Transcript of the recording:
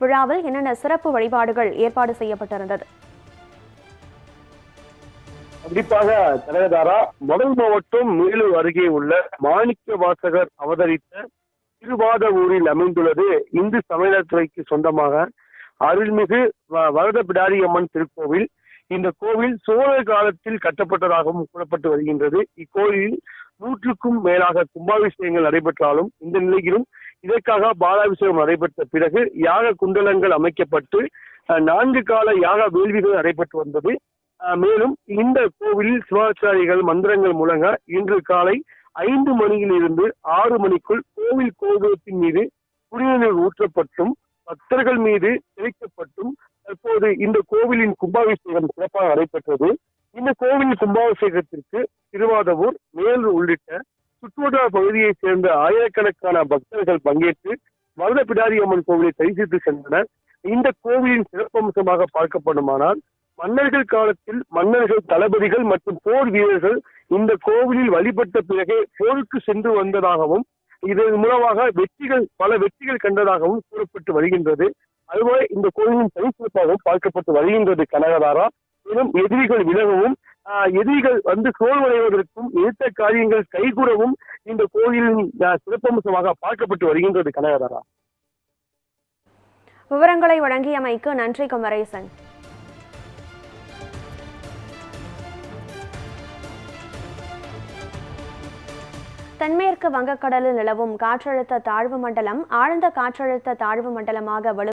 விழாவில் என்னென்ன சிறப்பு வழிபாடுகள் ஏற்பாடு செய்யப்பட்டிருந்தது? குறிப்பாக கனகதாரா முதல் மாவட்டம் மேலூர் அருகே உள்ள மாணிக்க வாசகர் அவதரித்த திருவாத ஊரில் அமைந்துள்ளது இந்து சமயத்துறைக்கு சொந்தமாக அருள்மிகு வரத பிடாரி அம்மன் திருக்கோவில். இந்த கோவில் சோழர் காலத்தில் கட்டப்பட்டதாகவும் கூறப்பட்டு வருகின்றது. இக்கோயிலில் நூற்றுக்கும் மேலாக கும்பாபிஷேகங்கள் நடைபெற்றாலும் இந்த நிலையிலும் இதற்காக பாலாபிஷேகம் நடைபெற்ற பிறகு யாக குண்டலங்கள் அமைக்கப்பட்டு நான்கு கால யாக வேள்விகள் நடைபெற்று வந்தது. மேலும் இந்த கோவிலில் சிவாச்சாரிகள் மந்திரங்கள் மூலங்க இன்று காலை ஐந்து மணியில் இருந்து ஆறு மணிக்குள் கோவில் கோபுரத்தின் மீது குடிநீர் ஊற்றப்பட்டும் பக்தர்கள் மீது தெளிக்கப்பட்டும். தற்போது இந்த கோவிலின் கும்பாபிஷேகம் சிறப்பாக நடைபெற்றது. இந்த கோவிலின் கும்பாபிஷேகத்திற்கு திருவாதவூர் மேலூர் உள்ளிட்ட சுற்றுவட்டார பகுதியைச் சேர்ந்த ஆயிரக்கணக்கான பக்தர்கள் பங்கேற்று வரத பிடாரி அம்மன் கோவிலை தரிசித்து சென்றனர். இந்த கோவிலின் சிறப்பம்சமாக பார்க்கப்படுமானால் மன்னர்கள் காலத்தில் மன்னர்கள் தளபதிகள் மற்றும் போர் வீரர்கள் இந்த கோவிலில் வழிபட்ட பிறகு போருக்கு சென்று வந்ததாகவும் இதன் மூலமாக வெற்றிகள் பல வெற்றிகள் கண்டதாகவும் கூறப்பட்டு வருகின்றது. அதுபோல இந்த கோவிலின் தனிச்சிறப்பாகவும் பார்க்கப்பட்டு வருகின்றது கனகதாரா. மேலும் எதிரிகள் விலகவும் எதிரிகள் வந்து சோர்வடைவதற்கும் எடுத்த காரியங்கள் கைகூறவும் இந்த கோவிலின் சிறப்பம்சமாக பார்க்கப்பட்டு வருகின்றது கனகதாரா. விவரங்களை வழங்கியமைக்கு நன்றி குமரேசன். தென்மேற்கு வங்கக்கடலில் நிலவும் காற்றழுத்த தாழ்வு மண்டலம் ஆழ்ந்த காற்றழுத்த தாழ்வு மண்டலமாக வலு